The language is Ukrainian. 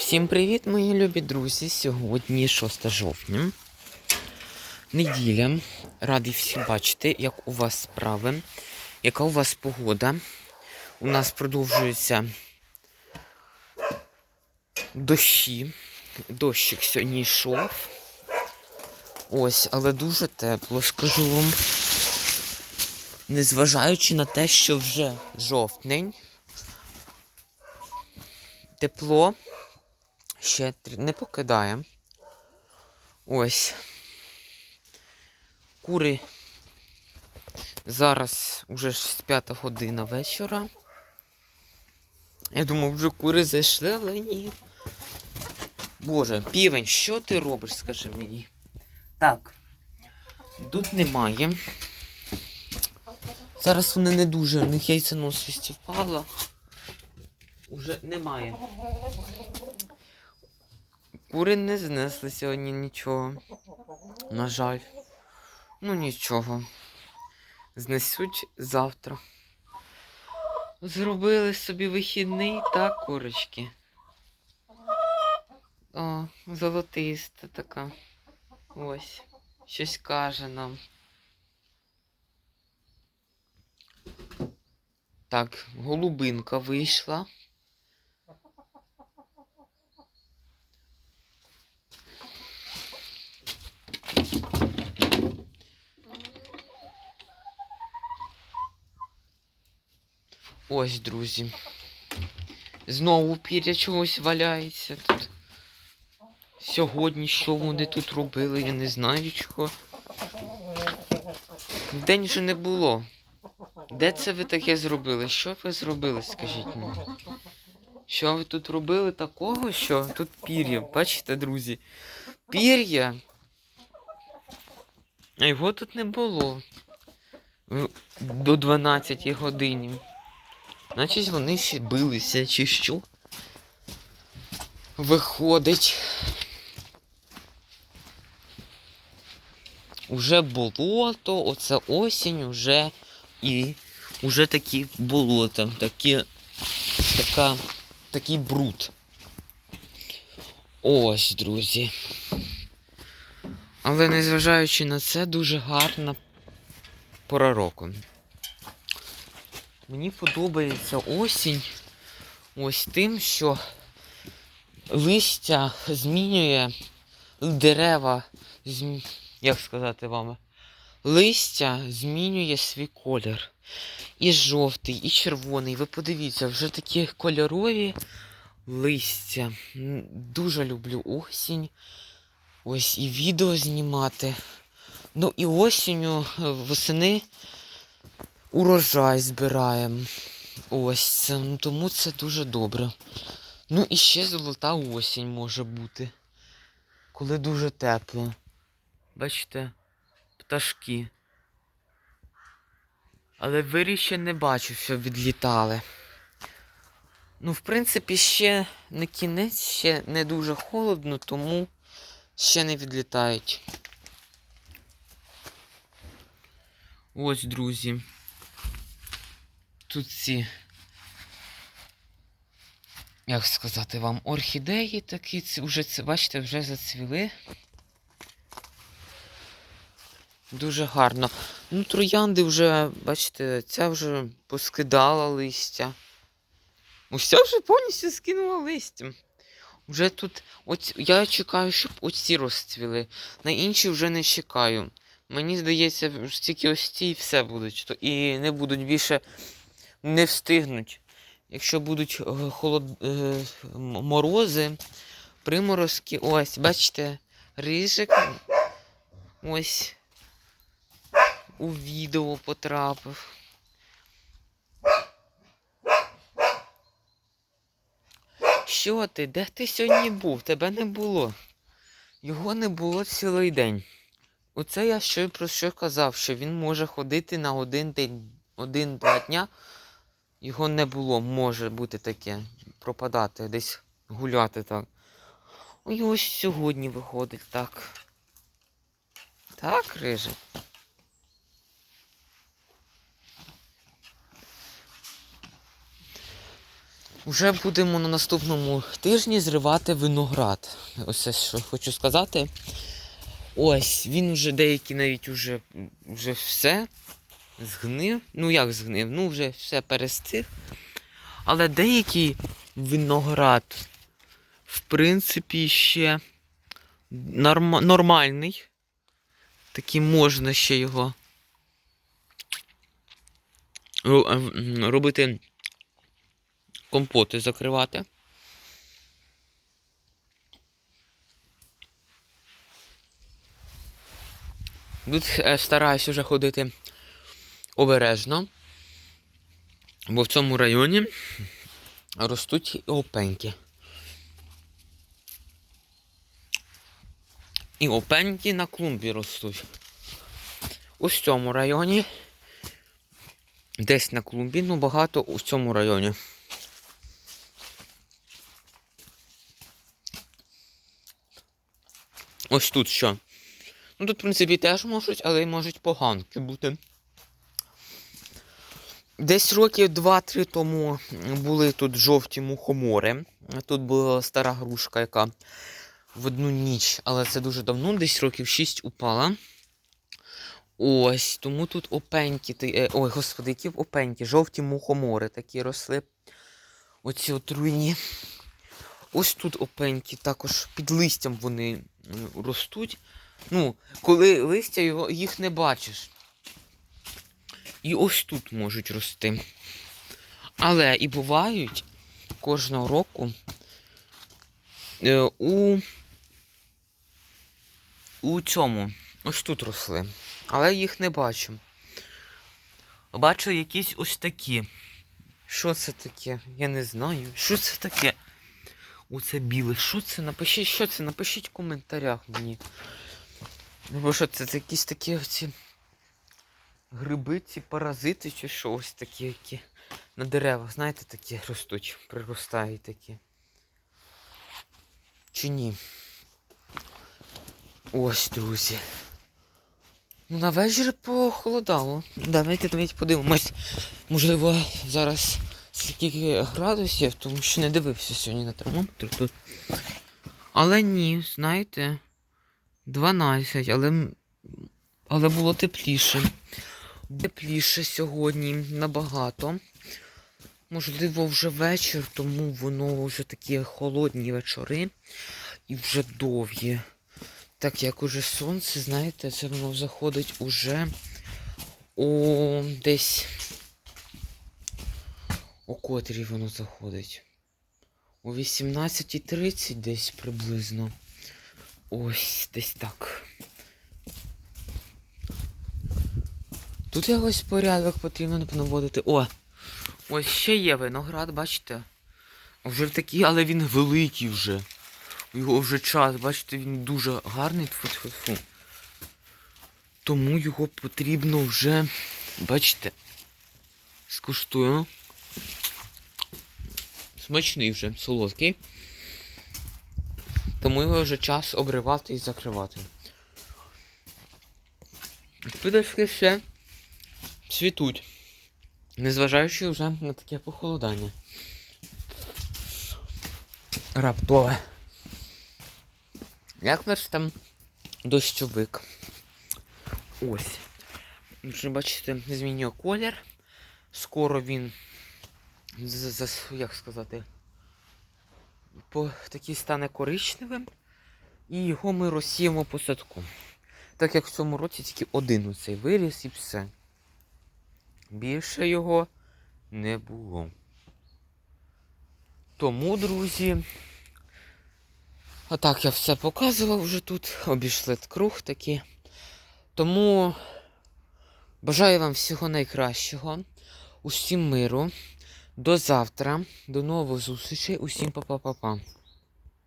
Всім привіт, мої любі друзі! Сьогодні 6 жовтня. Неділя. Радий всіх бачити, як у вас справи, яка у вас погода. У нас продовжуються дощі. Дощик сьогодні йшов. Ось, але дуже тепло, скажу вам. Незважаючи на те, що вже жовтень. Тепло ще не покидає. Ось. Кури зараз уже ж 5 година вечора. Я думав, вже кури зайшли, але ні. Боже, півень, що ти робиш, скажи мені? Так. Тут немає. Зараз вони не дуже, у них яйценосість впала. Уже немає. Кури не знесли сьогодні нічого. На жаль. Ну нічого. Знесуть завтра. Зробили собі вихідний, так, курочки. О, золотиста така. Ось. Щось каже нам. Так, голубинка вийшла. Ось, друзі. Знову пір'я чогось валяється тут. Сьогодні що вони тут робили, я не знаю чого. День вже не було. Де це ви таке зробили? Що ви зробили, скажіть мені? Що ви тут робили такого, що тут пір'я? Бачите, друзі? Пір'я. А його тут не було. До 12 годині. Значить вони ще билися, чи що? Виходить. Уже болото, оце осінь, уже і уже такі болота, такі, така, такий бруд. Ось, друзі. Але незважаючи на це, дуже гарна пора року. Мені подобається осінь ось тим, що листя змінює дерева, зм- як сказати вам, листя змінює свій колір. І жовтий, і червоний. Ви подивіться, вже такі кольорові листя. Дуже люблю осінь. Ось і відео знімати. Ну і осінню е, восени урожай збираємо. Ось ну, тому це дуже добре. Ну і ще золота осінь може бути. Коли дуже тепло. Бачите, пташки. Але вирі ще не бачу, що відлітали. Ну, в принципі, ще не кінець, ще не дуже холодно, тому ще не відлітають. Ось, друзі. Тут ці, як сказати вам, орхідеї такі, ці вже бачите, вже зацвіли. Дуже гарно. Ну, троянди вже, бачите, ця вже поскидала листя. Уся вже повністю скинула листя. Вже тут, оць, я чекаю, щоб оці розцвіли. На інші вже не чекаю. Мені здається, тільки ось ці і все будуть. І не будуть більше не встигнуть. Якщо будуть е, холод... е, морози, приморозки, ось, бачите, рижик ось у відео потрапив. Що ти? Де ти сьогодні був? Тебе не було. Його не було цілий день. Оце я що про що казав, що він може ходити на один день, один-два дня. Його не було, може бути таке. Пропадати, десь гуляти так. Ой, ось сьогодні виходить так. Так, Рижик? Вже будемо на наступному тижні зривати виноград. Ось це що хочу сказати. Ось, він вже деякі навіть уже, вже все згнив. Ну як згнив? Ну вже все перестиг. Але деякий виноград, в принципі, ще норм... нормальний. Такий можна ще його е, робити компоти закривати. Тут е, стараюсь уже ходити обережно, бо в цьому районі ростуть опеньки. І опеньки на клумбі ростуть. Ось цьому районі. Десь на клумбі, ну багато у цьому районі. Ось тут що. Ну тут, в принципі, теж можуть, але й можуть поганки бути. Десь років 2-3 тому були тут жовті мухомори. Тут була стара грушка, яка в одну ніч, але це дуже давно, десь років 6 упала. Ось, тому тут опеньки, е, ой, господи, які опеньки, жовті мухомори такі росли. Оці отруйні. Ось тут опеньки, також під листям вони ростуть. Ну, коли листя його, їх не бачиш. І ось тут можуть рости. Але і бувають кожного року е, у, у цьому. Ось тут росли. Але їх не бачу. Бачу якісь ось такі. Що це таке? Я не знаю. Що це таке? Оце біле. Що це? Напишіть, що це? Напишіть в коментарях мені. Бо що це, це якісь такі оці гриби, ці паразити чи що ось такі, які на деревах, знаєте, такі ростуть, приростають такі. Чи ні? Ось, друзі. Ну, на вечір похолодало. Давайте давайте подивимось. Можливо, зараз скільки градусів, тому що не дивився сьогодні на термометр тут. Але ні, знаєте, 12, але, але було тепліше. Тепліше сьогодні набагато. Можливо, вже вечір, тому воно вже такі холодні вечори і вже довгі. Так як уже сонце, знаєте, це воно заходить уже о десь. О котрій воно заходить? О 18.30 десь приблизно. Ось десь так. Тут якось порядок потрібно наводити. О! Ось ще є виноград, бачите? Вже такий, але він великий вже. Його вже час, бачите, він дуже гарний тфу-тфу-тфу. Тому його потрібно вже, бачите, скуштую. Смачний вже, солодкий. Тому його вже час обривати і закривати. Підашки ще цвітуть. Незважаючи вже на таке похолодання. Раптове. Як наш там дощовик? Ось. Вже бачите, змінює колір. Скоро він. як сказати? По такий стане коричневим. І його ми розсіємо по садку. Так як в цьому році тільки один оцей виріс і все. Більше його не було. Тому, друзі. Отак я все показував вже тут. Обійшли круг такий. Тому бажаю вам всього найкращого. Усім миру. До завтра. До нових зустрічей. Усім па-па-па-па.